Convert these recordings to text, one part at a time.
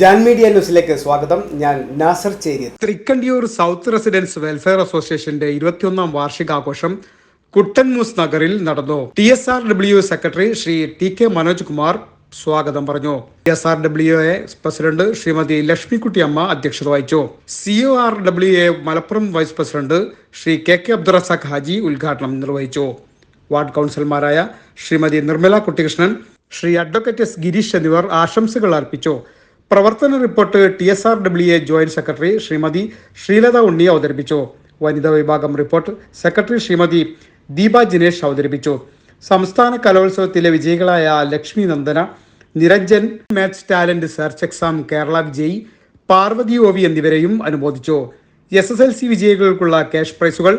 Jan media ന്യൂസിലേക്ക് സ്വാഗതം. ഞാൻ നാസർ ചേരി തൃക്കണ്ടിയൂർ സൗത്ത് റെസിഡൻസ് വെൽഫെയർ അസോസിയേഷന്റെ ഇരുപത്തിയൊന്നാം വാർഷികാഘോഷം കുട്ടൻമൂസ് നഗറിൽ നടന്നു. T S R W secretary Shri T K Manoj Kumar സ്വാഗതം പറഞ്ഞു. T S R W A president Shrimati Lakshmikuttyamma അധ്യക്ഷത വഹിച്ചു. C O R W A Malappuram vice president Shri K K Abdurazak Haji ഉദ്ഘാടനം നിർവഹിച്ചു. Ward കൗൺസിലർമാരായ Shrimati Nirmala Kuttikrishnan Shri advocate S Girish എന്നിവർ ആശംസകൾ അർപ്പിച്ചു. പ്രവർത്തന report T S R W A joint secretary Shrimati Sreelatha Unni അവതരിപ്പിച്ചു. വനിതാ വിഭാഗം റിപ്പോർട്ട് സെക്രട്ടറി ശ്രീമതി ദീപ ജിനേഷ് അവതരിപ്പിച്ചു. സംസ്ഥാന കലോത്സവത്തിലെ വിജയികളായ Lakshmi Nandana Niranjan maths talent search exam Kerala വിജയി പാർവതി ഓവി എന്നിവരെയും അനുമോദിച്ചു. എസ് എസ് എൽ സി വിജയികൾക്കുള്ള ക്യാഷ് പ്രൈസുകൾ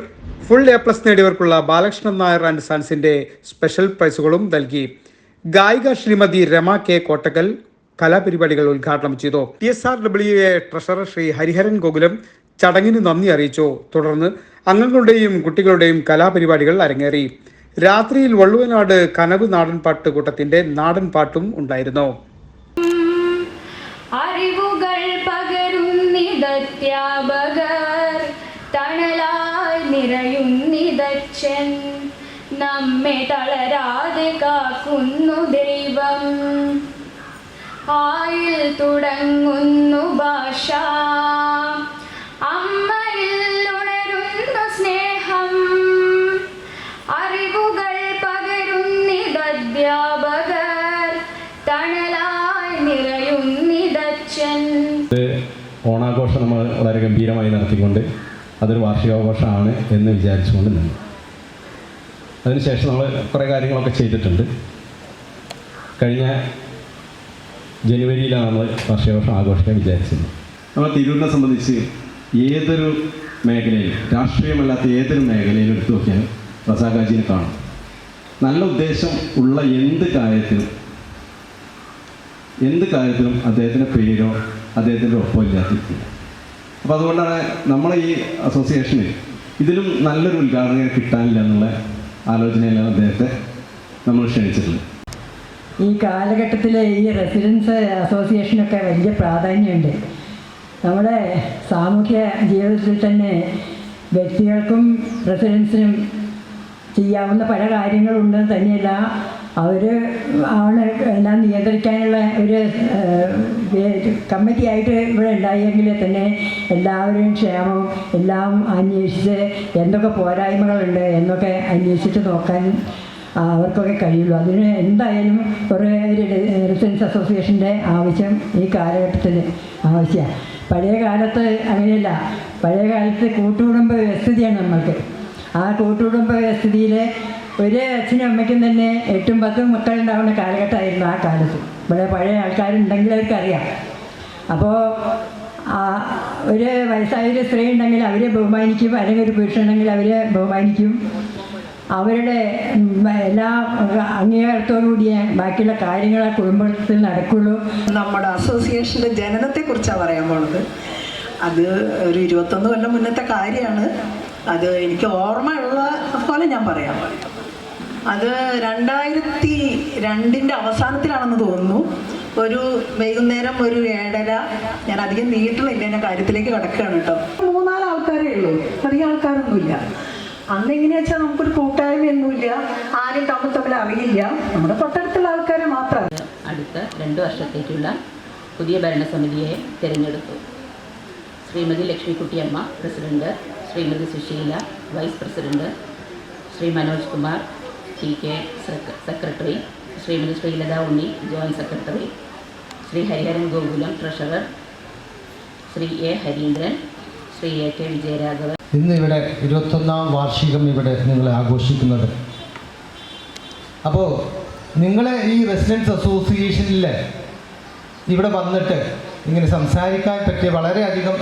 ഫുൾ എ പ്ലസ് നേടിയവർക്കുള്ള ബാലകൃഷ്ണൻ നായർ ആൻഡ് സൺസിന്റെ സ്പെഷ്യൽ പ്രൈസുകളും നൽകി. ഗായിക ശ്രീമതി രമ കെ കോട്ടക്കൽ കലാപരിപാടികൾ ഉദ്ഘാടനം ചെയ്തു. T S R W A treasurer Shri Hariharan Gokulam ചടങ്ങിന് നന്ദി അറിയിച്ചു. തുടർന്ന് അംഗങ്ങളുടെയും കുട്ടികളുടെയും കലാപരിപാടികൾ അരങ്ങേറി. രാത്രിയിൽ വള്ളുവനാട് കനവ് നാടൻ പാട്ട് കൂട്ടത്തിന്റെ നാടൻ പാട്ടും ഉണ്ടായിരുന്നു. നമ്മെ തളരാതെ കാക്കുന്നു ദൈവം. ആയിൽ തുടങ്ങുന്നു ഭാഷ. അമ്മയിൽ ഉണരുന്നു സ്നേഹം. അറിവുകൾ പകരുന്നിതധ്യാപകർ. തണലായി നിറയുന്നിതച്ഛൻ. ഓണാഘോഷം നമ്മൾ വളരെ ഗംഭീരമായി നടത്തിക്കൊണ്ട് അതൊരു വാർഷികാഘോഷമാണ് എന്ന് വിചാരിച്ചുകൊണ്ട് നിന്നു. അതിനുശേഷം നമ്മൾ കുറേ കാര്യങ്ങളൊക്കെ ചെയ്തിട്ടുണ്ട്. കഴിഞ്ഞ ജനുവരിയിലാണ് വാർഷികാഘോഷം ആഘോഷിക്കാൻ വിചാരിച്ചത്. നമ്മൾ തിരൂരിനെ സംബന്ധിച്ച് ഏതൊരു മേഖലയിൽ രാഷ്ട്രീയമല്ലാത്ത ഏതൊരു മേഖലയിലും എടുത്തു നോക്കിയാൽ റസാഖാജിനെ കാണും. നല്ല ഉദ്ദേശം ഉള്ള എന്ത് കാര്യത്തിലും എന്ത് കാര്യത്തിലും അദ്ദേഹത്തിന്റെ പേരോ അദ്ദേഹത്തിന്റെ ഒപ്പം ഇല്ലാത്തിരിക്കില്ല അപ്പോൾ അതുകൊണ്ടാണ് നമ്മളെ ഈ അസോസിയേഷനിൽ ഇതിലും നല്ലൊരു ഉദ്ഘാടനം കിട്ടാനില്ല എന്നുള്ള ആലോചനയിലാണ് അദ്ദേഹത്തെ നമ്മൾ ക്ഷണിച്ചിട്ടുള്ളത്. ഈ കാലഘട്ടത്തിലെ ഈ റെസിഡൻസ് അസോസിയേഷനൊക്കെ വലിയ പ്രാധാന്യമുണ്ട്. നമ്മുടെ സാമൂഹ്യ ജീവിതത്തിൽ തന്നെ വ്യക്തികൾക്കും റെസിഡൻസിനും ചെയ്യാവുന്ന പല കാര്യങ്ങളുണ്ടെന്ന് തന്നെയല്ല. അവർ ആണ് എല്ലാം നിയന്ത്രിക്കാനുള്ള ഒരു കമ്മിറ്റി ആയിട്ട് ഇവിടെ ഉണ്ടായെങ്കിൽ തന്നെ എല്ലാവരും ക്ഷേമം എല്ലാം അന്വേഷിച്ച് എന്തൊക്കെ പോരായ്മകളുണ്ട് എന്നൊക്കെ അന്വേഷിച്ച് നോക്കാൻ അവർക്കൊക്കെ കഴിയുള്ളൂ. അതിന് എന്തായാലും കുറേ റെസിഡൻസ് അസോസിയേഷന്റെ ആവശ്യം ഈ കാലഘട്ടത്തിൽ ആവശ്യമാണ് പഴയ കാലത്ത് അങ്ങനെയല്ല. പഴയ കാലത്ത് കൂട്ടുകുടുംബ വ്യവസ്ഥിതിയാണ് നമ്മൾക്ക്. ആ കൂട്ടുകുടുംബ വ്യവസ്ഥിതിയിൽ ഒരു അച്ഛനും അമ്മയ്ക്കും തന്നെ എട്ടും പത്തും മക്കളുണ്ടാവുന്ന കാലഘട്ടമായിരുന്നു ആ കാലത്ത്. ഇവിടെ പഴയ ആൾക്കാരുണ്ടെങ്കിൽ അവർക്കറിയാം. അപ്പോൾ ഒരു വയസ്സായൊരു സ്ത്രീ ഉണ്ടെങ്കിൽ അവരെ ബഹുമാനിക്കും. അല്ലെങ്കിൽ ഒരു പുരുഷനുണ്ടെങ്കിൽ അവരെ ബഹുമാനിക്കും. അവരുടെ എല്ലാ അംഗീകാരത്തോടുകൂടിയ ബാക്കിയുള്ള കാര്യങ്ങൾ ആ കുടുംബത്തിൽ നടക്കുള്ളൂ. നമ്മുടെ അസോസിയേഷന്റെ ജനനത്തെക്കുറിച്ചാണ് പറയാൻ പോണത്. അത് ഒരു ഇരുപത്തൊന്ന് കൊല്ലം മുന്നത്തെ കാര്യമാണ്. അത് എനിക്ക് ഓർമ്മയുള്ള പോലെ ഞാൻ പറയാം അത് രണ്ടായിരത്തി രണ്ടിന്റെ അവസാനത്തിലാണെന്ന് തോന്നുന്നു. ഒരു വൈകുന്നേരം ഒരു ഏഴര ഞാൻ അധികം നീട്ടുന്നില്ല എന്റെ കാര്യത്തിലേക്ക് കിടക്കുകയാണ് കേട്ടോ. മൂന്നാൽ ആൾക്കാരേ ഉള്ളൂ. അധികം ആൾക്കാരൊന്നുമില്ല. അന്ന് എങ്ങനെയാ വെച്ചാൽ നമുക്കൊരു കൂട്ടായ്മയൊന്നുമില്ല. ആരും തമ്മിൽ തമ്മിൽ അറിയില്ല. നമ്മുടെ തൊട്ടടുത്തുള്ള ആൾക്കാരെ മാത്രമല്ല. അടുത്ത രണ്ട് വർഷത്തേക്കുള്ള പുതിയ ഭരണസമിതിയെ തിരഞ്ഞെടുത്തു. Shrimati Lakshmikuttyamma president. Shrimati Susheela vice president. Shri Manoj Kumar T K secretary. Shrimati Sreelatha Unni joint secretary. Shri Hariharan Gokulam treasurer. Shri A Harindran. ഇന്ന് ഇവിടെ ഇരുപത്തൊന്നാം വാർഷികം ഇവിടെ നിങ്ങൾ ആഘോഷിക്കുന്നത്. അപ്പോൾ നിങ്ങളെ ഈ റെസിഡൻസ് അസോസിയേഷനിൽ ഇവിടെ വന്നിട്ട് ഇങ്ങനെ സംസാരിക്കാൻ പറ്റിയ വളരെയധികം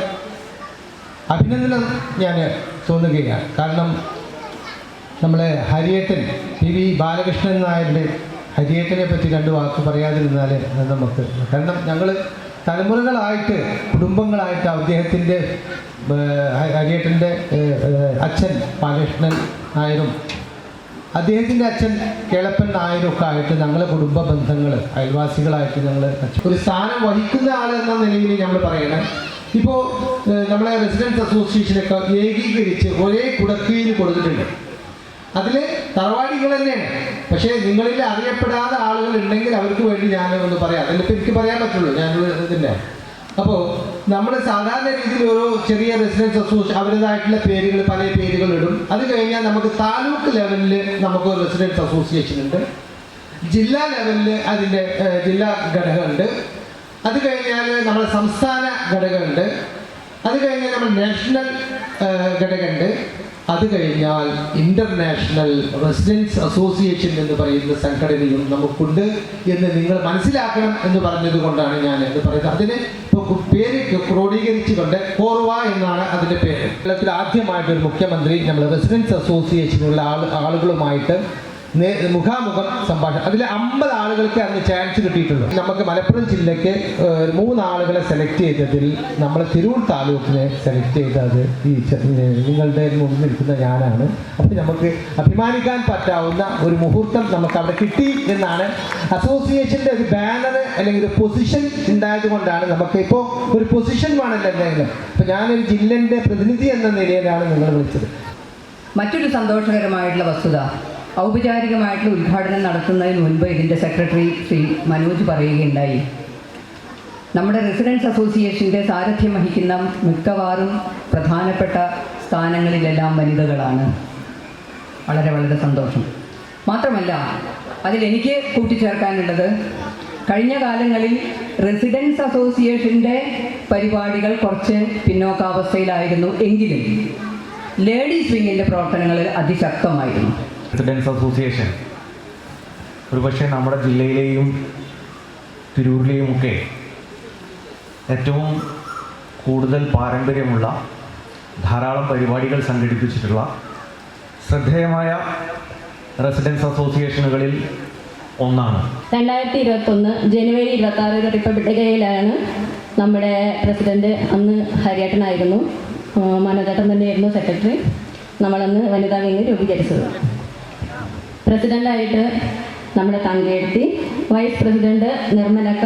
അഭിനന്ദനം ഞാൻ തോന്നുകയാണ്. കാരണം നമ്മളെ ഹരിയേട്ടൻ പി വി ബാലകൃഷ്ണൻ നായരുടെ ഹരിയേട്ടനെ പറ്റി രണ്ട് വാക്ക് പറയാതിരുന്നാൽ നമുക്ക് കാരണം ഞങ്ങൾ തലമുറകളായിട്ട് കുടുംബങ്ങളായിട്ട് അദ്ദേഹത്തിന്റെ ഹരിയേട്ടന്റെ അച്ഛൻ ബാലകൃഷ്ണൻ നായരും അദ്ദേഹത്തിന്റെ അച്ഛൻ കേളപ്പൻ നായരൊക്കെ ആയിട്ട് ഞങ്ങളെ കുടുംബ ബന്ധങ്ങൾ അയൽവാസികളായിട്ട് ഞങ്ങൾ ഒരു സ്ഥാനം വഹിക്കുന്ന ആൾ എന്ന നിലയിൽ നമ്മൾ പറയണം. ഇപ്പോൾ നമ്മളെ റെസിഡൻസ് അസോസിയേഷനൊക്കെ ഏകീകരിച്ച് ഒരേ കുടക്കീഴിൽ കൊടുത്തിട്ടുണ്ട്. അതിൽ തറവാടികൾ തന്നെയാണ് പക്ഷേ നിങ്ങളിൽ അറിയപ്പെടാതെ ആളുകൾ ഉണ്ടെങ്കിൽ അവർക്ക് വേണ്ടി ഞാൻ ഒന്ന് പറയാം. അതിന് എനിക്ക് പറയാൻ പറ്റുള്ളൂ ഞാൻ ഇതിന്റെ അപ്പോൾ നമ്മൾ സാധാരണ രീതിയിൽ ഓരോ ചെറിയ റെസിഡൻസ് അസോസിയേഷൻ അവരുടേതായിട്ടുള്ള പേരുകൾ പല പേരുകൾ ഇടും. അത് കഴിഞ്ഞാൽ നമുക്ക് താലൂക്ക് ലെവലിൽ നമുക്ക് ഒരു റെസിഡൻസ് അസോസിയേഷൻ ഉണ്ട്. ജില്ലാ ലെവലിൽ അതിന്റെ ജില്ലാ ഘടകമുണ്ട്. അത് കഴിഞ്ഞാൽ നമ്മുടെ സംസ്ഥാന ഘടകമുണ്ട്. അത് കഴിഞ്ഞാൽ നമ്മൾ നാഷണൽ ഘടകമുണ്ട്. അത് കഴിഞ്ഞാൽ ഇന്റർനാഷണൽ റെസിഡൻസ് അസോസിയേഷൻ എന്ന് പറയുന്ന സംഘടനയും നമുക്കുണ്ട് എന്ന് നിങ്ങൾ മനസ്സിലാക്കണം എന്ന് പറഞ്ഞത് കൊണ്ടാണ് ഞാൻ എന്ന് പറയുന്നത്. അതിന് പേര് ക്രോഡീകരിച്ചുകൊണ്ട് കോർവ എന്നാണ് അതിന്റെ പേര്. കേരളത്തിൽ ആദ്യമായിട്ട് ഒരു മുഖ്യമന്ത്രി നമ്മൾ റെസിഡൻസ് അസോസിയേഷനുള്ള ആൾ ആളുകളുമായിട്ട് മുഖാമുഖം സംഭാഷണം. അതിൽ അമ്പത് ആളുകൾക്ക് അന്ന് ചാൻസ് കിട്ടിയിട്ടുണ്ട്. നമുക്ക് മലപ്പുറം ജില്ലയ്ക്ക് മൂന്നാളുകളെ സെലക്ട് ചെയ്തതിൽ നമ്മൾ തിരൂർ താലൂക്കിനെ സെലക്ട് ചെയ്തത് ഈ നിങ്ങളുടെ മുന്നിൽ നിൽക്കുന്ന ഞാനാണ്. അപ്പോൾ നമുക്ക് അഭിമാനിക്കാൻ പറ്റാവുന്ന ഒരു മുഹൂർത്തം നമുക്ക് അവിടെ കിട്ടി എന്നാണ് അസോസിയേഷന്റെ ഒരു ബാനർ അല്ലെങ്കിൽ ഒരു പൊസിഷൻ ഉണ്ടായത് കൊണ്ടാണ് നമുക്ക് ഇപ്പോൾ ഒരു പൊസിഷൻ വേണമല്ലോ എന്തെങ്കിലും അപ്പോൾ ഞാനൊരു ജില്ലന്റെ പ്രതിനിധി എന്ന നിലയിലാണ് നിങ്ങൾ വിളിച്ചത്. മറ്റൊരു സന്തോഷകരമായിട്ടുള്ള വസ്തുത ഔപചാരികമായിട്ടുള്ള ഉദ്ഘാടനം നടത്തുന്നതിന് മുൻപ് ഇതിന്റെ സെക്രട്ടറി ശ്രീ മനോജ് പറയുകയുണ്ടായി. നമ്മുടെ റെസിഡൻസ് അസോസിയേഷന്റെ സാരഥ്യം വഹിക്കുന്ന മിക്കവാറും പ്രധാനപ്പെട്ട സ്ഥാനങ്ങളിലെല്ലാം വനിതകളാണ്. വളരെ വളരെ സന്തോഷം. മാത്രമല്ല അതിലെനിക്ക് കൂട്ടിച്ചേർക്കാനുള്ളത് കഴിഞ്ഞ കാലങ്ങളിൽ റെസിഡൻസ് അസോസിയേഷന്റെ പരിപാടികൾ കുറച്ച് പിന്നോക്കാവസ്ഥയിലായിരുന്നു. എങ്കിലും ലേഡീസ് വിങ്ങിന്റെ പ്രവർത്തനങ്ങൾ അതിശക്തമായിരുന്നു. റെസിഡൻസ് അസോസിയേഷൻ ഒരുപക്ഷെ നമ്മുടെ ജില്ലയിലെയും തിരൂരിലെയും ഒക്കെ ഏറ്റവും കൂടുതൽ പാരമ്പര്യമുള്ള ധാരാളം പരിപാടികൾ സംഘടിപ്പിച്ചിട്ടുള്ള ശ്രദ്ധേയമായ റെസിഡൻസ് അസോസിയേഷനുകളിൽ ഒന്നാണ്. രണ്ടായിരത്തി ഇരുപത്തൊന്ന് ജനുവരി ഇരുപത്തി ആറ് റിപ്പബ്ലിക് ഡേയിലാണ് നമ്മുടെ പ്രസിഡന്റ് അന്ന് ഹരിയേട്ടനായിരുന്നു. ആ, മനോജേട്ടൻ തന്നെയായിരുന്നു സെക്രട്ടറി. നമ്മളന്ന് വനിതാ വിങ് രൂപീകരിച്ചത്. പ്രസിഡന്റായിട്ട് നമ്മുടെ തങ്കയെത്തി. Vice president നിർമ്മലക്ക